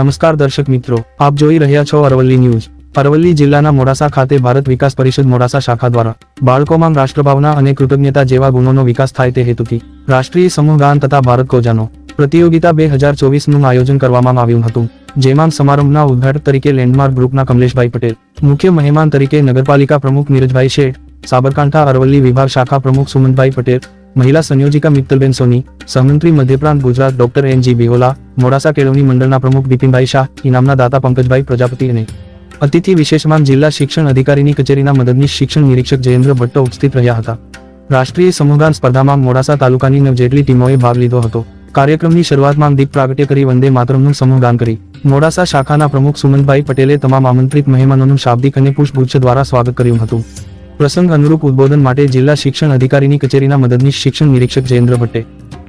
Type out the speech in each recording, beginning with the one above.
નમસ્કાર દર્શક મિત્રો, આપ જોઈ રહ્યા છો અરવલ્લી ન્યૂઝ. અરવલ્લી જિલ્લાના મોડાસા ખાતે ભારત વિકાસ પરિષદ મોડાસા શાખા દ્વારા બાળકોમાં રાષ્ટ્રભાવના અને કૃતજ્ઞતા જેવા ગુણોનો વિકાસ થાય તે હેતુથી રાષ્ટ્રીય સમૂહગાન તથા ભારત કોજાનો પ્રતિયોગિતા બે હજાર ચોવીસનું આયોજન કરવામાં આવ્યું હતું, જેમાં સમારંભના ઉદ્ઘાટક તરીકે લેન્ડમાર્ક ગ્રુપના કમલેશભાઈ પટેલ, મુખ્ય મહેમાન તરીકે નગરપાલિકા પ્રમુખ નીરજભાઈ શેઠ, સાબરકાંઠા અરવલ્લી વિભાગ શાખા પ્રમુખ સુમનભાઈ પટેલ મહિલા સંયોજિકા Mittalben Soni, સહમંત્રી Madhyaprant Gujarat doctor N G Bihola Modasa કેળવણી મંડળના પ્રમુખ બિપિનભાઈ શાહ, ઇનામના દાતા પંકજભાઈ પ્રજાપતિ અને અતિથિ વિશેષમાં જિલ્લા શિક્ષણ અધિકારીની કચેરીના મદદનીશ શિક્ષણ નિરીક્ષક જયેન્દ્ર ભટ્ટો ઉપસ્થિત રહ્યા હતા. રાષ્ટ્રીય સમૂહગાન સ્પર્ધામાં મોડાસા તાલુકાની નવ જેટલી ટીમોએ ભાગ લીધો હતો. કાર્યક્રમની શરૂઆતમાં દીપ પ્રાગટ્ય કરી વંદે માતરમનું સમૂહગાન કરી. મોડાસા શાખાના પ્રમુખ સુમનભાઈ પટેલે તમામ આમંત્રિત મહેમાનોનું શાબ્દિક અને પુષ્પગુચ્છ દ્વારા સ્વાગત કર્યું હતું. પ્રસંગ અનુરૂપ ઉદબોધન માટે જિલ્લા શિક્ષણ અધિકારીની કચેરીના મદદનીશ શિક્ષણ નિરીક્ષક જયેન્દ્ર ભટ્ટે.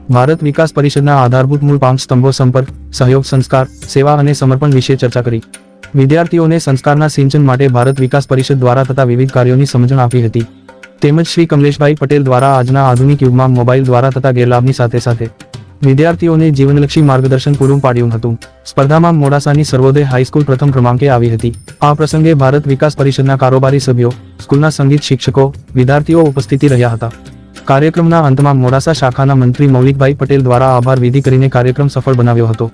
ભારત વિકાસ પરિષદના આધારભૂત મૂળ પાંચ સ્તંભો સંપર્ક, સહયોગ સંસ્કાર, સેવા અને સમર્પણ વિશે ચર્ચા કરી. વિદ્યાર્થીઓને સંસ્કારના સિંચન માટે ભારત વિકાસ પરિષદ દ્વારા થતા વિવિધ કાર્યોની સમજણ આપી હતી. તેમજ શ્રી કમલેશભાઈ પટેલ દ્વારા આજના આધુનિક યુગમાં મોબાઈલ દ્વારા થતા ગેરલાભની સાથે સાથે વિદ્યાર્થીઓને જીવનલક્ષી માર્ગદર્શન પૂરું પાડ્યું હતું. સ્પર્ધામાં મોડાસાની સર્વોદય હાઈસ્કૂલ પ્રથમ ક્રમાંકે આવી હતી. આ પ્રસંગે ભારત વિકાસ પરિષદના કારોબારી સભ્યો, સ્કૂલના સંગીત શિક્ષકો, વિદ્યાર્થીઓ ઉપસ્થિતિ રહ્યા હતા. કાર્યક્રમના અંતમાં મોડાસા શાખાના મંત્રી મૌલિકભાઈ પટેલ દ્વારા આભાર વિધિ કરીને કાર્યક્રમ સફળ બનાવ્યો હતો.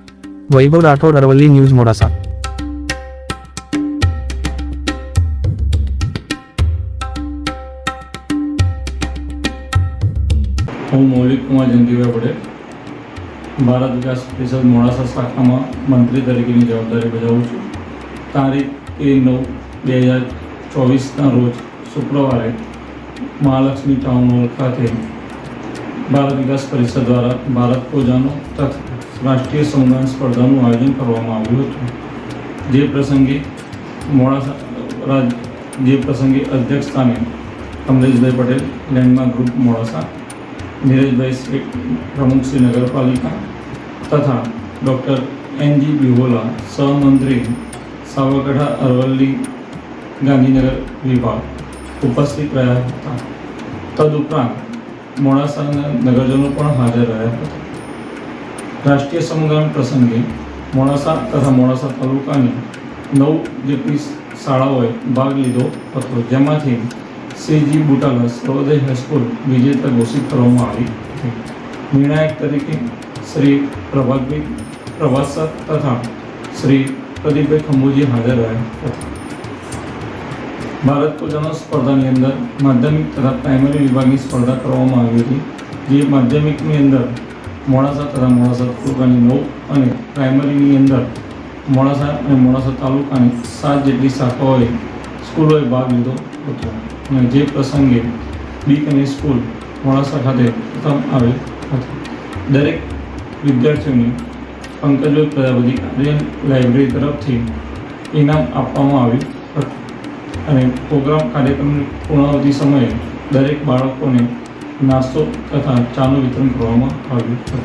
વૈભવ રાઠોડ, અરવલ્લી ન્યૂઝ, મોડાસા. હું મૌલિક કુમાર જયંતિભાઈ પટેલ ભારત વિકાસ પરિષદ મોડાસા શાખામાં મંત્રી તરીકેની જવાબદારી બજાવું છું. તારીખ એ નવ બે હજાર ચોવીસના રોજ શુક્રવારે મહાલક્ષ્મી ટાઉન હોલ ખાતે ભારત વિકાસ પરિષદ દ્વારા ભારત પૂજાનો તથા રાષ્ટ્રીય સંવિધાન સ્પર્ધાનું આયોજન કરવામાં આવ્યું હતું. જે પ્રસંગે મોડાસા, રાજ, જે પ્રસંગે અધ્યક્ષ સ્થાને કમલેશભાઈ પટેલ, લેન્ડમાર્ક ગ્રુપ મોડાસા, નીરજભાઈ પ્રમુખ શ્રી નગરપાલિકા તથા ડૉક્ટર એન જી બિહોલા, સહમંત્રી સાવરકાંઠા અરવલ્લી, ગાંધીનગર વિભાગ ઉપસ્થિત રહ્યા હતા. તદુપરાંત મોડાસાના નગરજનો પણ હાજર રહ્યા હતા. રાષ્ટ્રીય સમુદાય પ્રસંગે મોડાસા તથા મોડાસા તાલુકાની નવ જેટલી શાળાઓએ ભાગ લીધો હતો, જેમાંથી સીજી બુટાલા સર્વોદય હાઈસ્કૂલ વિજેતા ઘોષિત કરવામાં આવી હતી. નિર્ણાયક તરીકે શ્રી પ્રભાતભાઈ પ્રભાત તથા શ્રી પ્રદીપભાઈ ખંભુજી હાજર રહ્યા હતા. ભારત પૂજાના સ્પર્ધાની અંદર માધ્યમિક તથા પ્રાઇમરી વિભાગની સ્પર્ધા કરવામાં આવી હતી, જે માધ્યમિકની અંદર મોડાસા તથા મોડાસા તાલુકાની નવ અને પ્રાઇમરીની અંદર મોડાસા અને મોડાસા તાલુકાની સાત જેટલી શાખાઓએ સ્કૂલોએ ભાગ લીધો હતો અને જે પ્રસંગે બી અને સ્કૂલ મોડાસા ખાતે પ્રથમ આવેલ હતી. દરેક વિદ્યાર્થીઓને પંકજભાઈ પ્રજાપતિ આર્યન લાઇબ્રેરી તરફથી ઇનામ આપવામાં આવ્યું હતું. અને પ્રોગ્રામ કાર્યક્રમની પૂર્ણાવધિ સમયે દરેક બાળકોને નાસ્તો તથા ચાનું વિતરણ કરવામાં આવ્યું હતું.